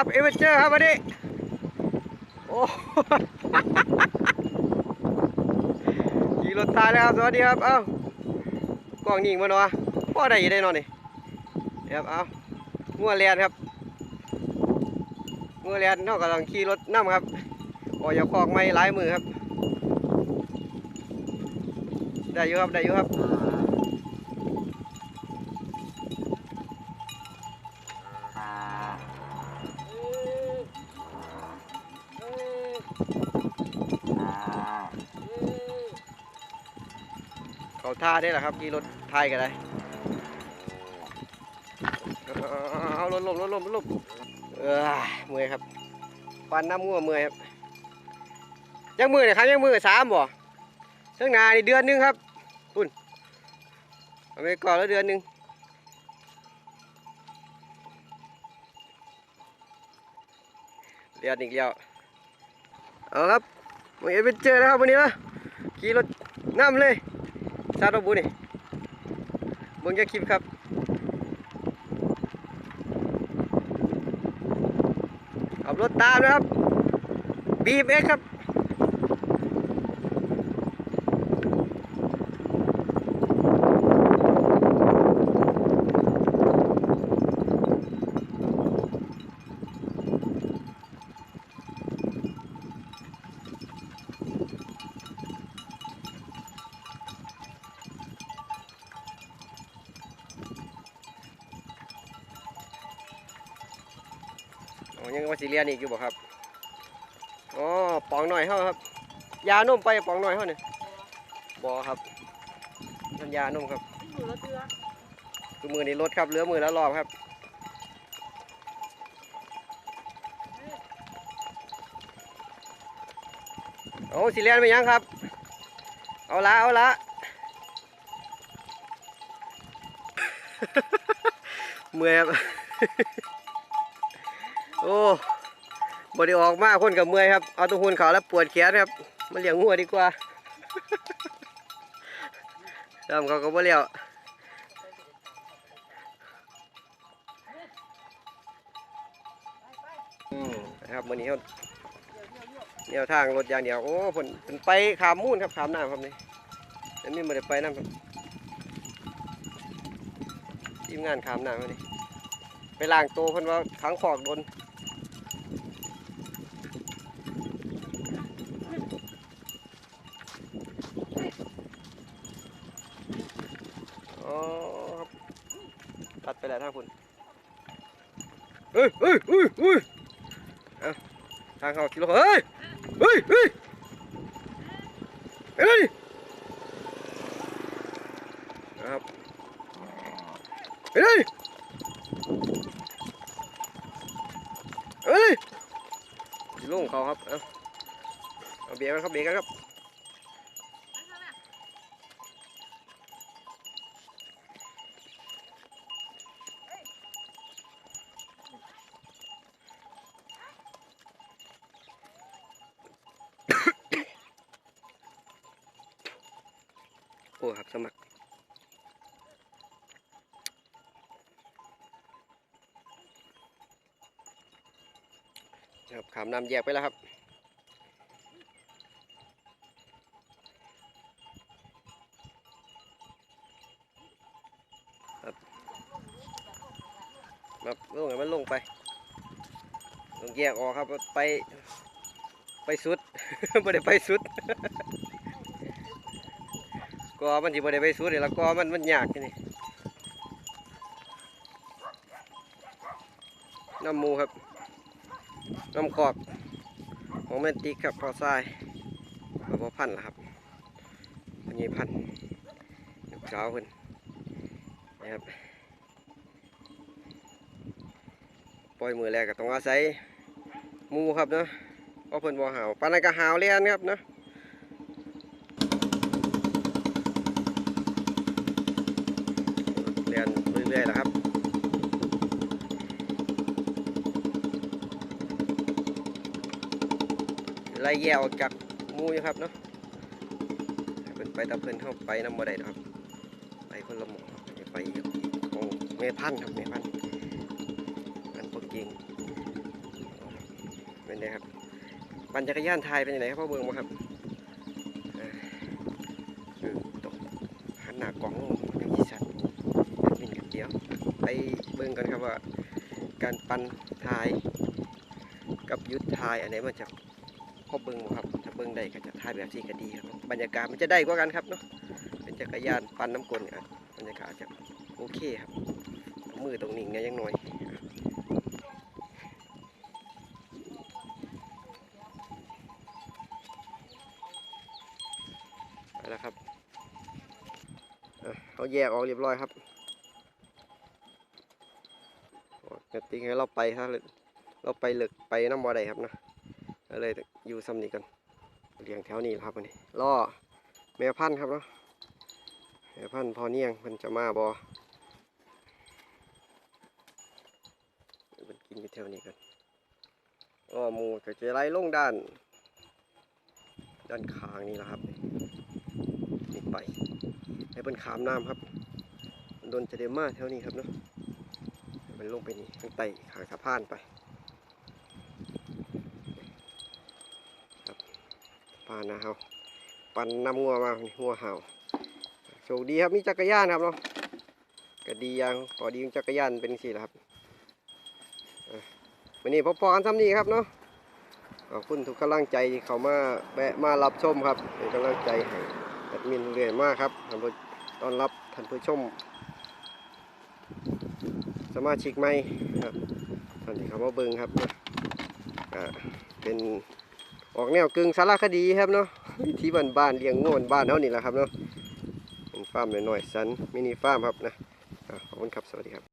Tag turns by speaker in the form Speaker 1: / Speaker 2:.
Speaker 1: ครับเอเวอเจอร์ครับวันนี้ โอ้ขี่รถตายแล้วครับ สวัสดีครับ เอ้ากล้องนิ่งมาเนาะพ่อได้ยังได้เนอนนี่ครับ เอ้างัวเลียนครับงัวเลียนเท่ากับลังขี่รถน้ำครับออกจากคอกไม่หลายมือครับ ได้อยู่ครับ ได้อยู่ครับ เขาท่าได้แหละครับขี่รถไทยกันเอาเอารถลมรถลมลมเออมือครับปันน้ำงัวมือครับยังมือเนี่ยครับยังมือสามบ่เทั้งนานี่เดือนนึงครับคุณเอาไปก่อนแล้วเดือนนึงเดือนอีกแล้วเอาครับมึงเอ็นไปเจอแล้วครับวันนี้นะขี่รถน้ำเลย ชาโรบุนี่เบิ่งจะคลิปครับขับรถตามนะครับบีบเอครับ อ๋อยังว่าสิเรียนอีกอยู่บ่ครับอ๋อปองหน่อยเฮาครับ ยานุ่มไปปองหน่อยเฮาเนี่ยบ่ครับมันยานุ่มครับ
Speaker 2: อยู่รถเรือ
Speaker 1: คือมือนี้รถครับเหลือมือและรอบครับโอ้สิเรียนไปยังครับ เอาละเอาละเมื่อยครับ โอ้บไดีออกมาคนกับเมื่อยครับ เอาตัวหุ่นเขาแล้วปวดแขนครับมาเลี้ยงงัวดีกว่าทำเขาก็บ่เลี้ยวอืมนะครับวันนี้เขาแนวทางรถอย่างเดียว โอ้ผลเป็นไปขามมูนครับขามน้ำครับนี่อันนี้ม่ได้ไปน้ำครับทีมงานขามน้ำนี่ไปล้างโตวเพิ่นว่าขังขอกโดน อ๋อครับ ตัดไปแล้วทางคุณเฮ้ยเฮ้ยเฮ้ยเฮ้ยเอาทางเขากิโลเฮ้ยเฮ้ยเฮ้ยเฮ้ยนะครับเฮ้ยเฮ้ยกิโลของเขาครับเอาเอาเบียร์กันครับเบียร์กันครับ ครับสมัคร ครับขามน้ำแยกไปแล้วครับครับครับลงให้มันลงไปลงแยกออกครับไปไปสุดไม่ได้ไปสุด ก็มันสิบ่ได้ไปสุดนี่แล้วก็มันมันยากนี่น้ำมูครับ น้ำกอกของแมนติกครับพอทรายพอพอพันธุ์ล่ะครับอันนี้พันธุ์ลูกสาวเพิ่นนะครับปล่อยมือแรกก็ต้องอาศัยมูครับเนาะเพราะเพิ่นบ่หาวปานนั้นก็หาวเลียนครับเนาะ เรียนเรื่อยๆแล้วครับ ไล่แย่ออกจากมูอยู่ครับเนาะเป็นไปตามเพิ่นเข้าไปน้ำบ่ได้ครับ ไปคนละหมอไปอีกของเมพันครับเมพันอันพวกจริงเป็นไงครับปั่นจักรยานไทยเป็นยังไงครับพ่อเบิ่งมาครับตกหันหน้ากล่องยังยีสัตว์มินกับเดียว ไปเบิ่งกันครับว่า การปั่นทายกับยุทธทายอันไหนมันจะ พอเบิ่งครับถ้าเบิ่งได้ก็จะทายแบบที่ก็ดีครับบรรยากาศมันจะได้กว่ากันครับเนาะเป็นจักรยานปั่นน้ำกลนอะบรรยากาศจะโอเคครับมือตรงนี้เนี่ยยังหน่อยไปแล้วครับเขาแยกออกเรียบร้อยครับโอ้กติงให้เราไปถ้าเราไปเลึกไปน้ำบ่อได้ครับนะ ก็เลยอยู่ซ้ำนี้กันเลี้ยงแถวนี้แหละครับวันนี้ล่อแม่พันธุ์ครับเนาะแม่พันธุ์พอเนียงมันจะมาบอมันกินอยู่แถวนี้กันอ้อมูก็จะไล่ลงด้าน ด้านข้างนี่แหละครับนี่ไปให้เป็นขามน้ำครับโดนจะเดมาแถวนี้ครับเนาะมันลงไปนี่ข้างใต้ขางสะพานไปครับ สะพานนะเฮาปั่นนำงัวมานี่งัวเห่าโชคดีครับมีจักรยานครับเนาะก็ดีย่างพอดีของจักรยานเป็นสี่แหละครับวันนี้พอๆกันซ้ำนี้ครับเนาะขอบคุณทุกกำลังใจที่เขามาแวะมารับชมครับเป็นกำลังใจให้แอดมินเรื่อยมากครับท่านผู้ต้อนรับท่านผู้ชม สมาชิกใหม่ครับท่านที่เขามาเบิ่งครับเป็น ออกแนวกึ่งสารคดีครับเนาะวิธีบ้านบ้านเลี้ยงงูบ้านเท่านี่แหละครับเนาะเป็นฟาร์มหน่อยๆสันมินิฟาร์มครับนะขอบคุณครับสวัสดีครับ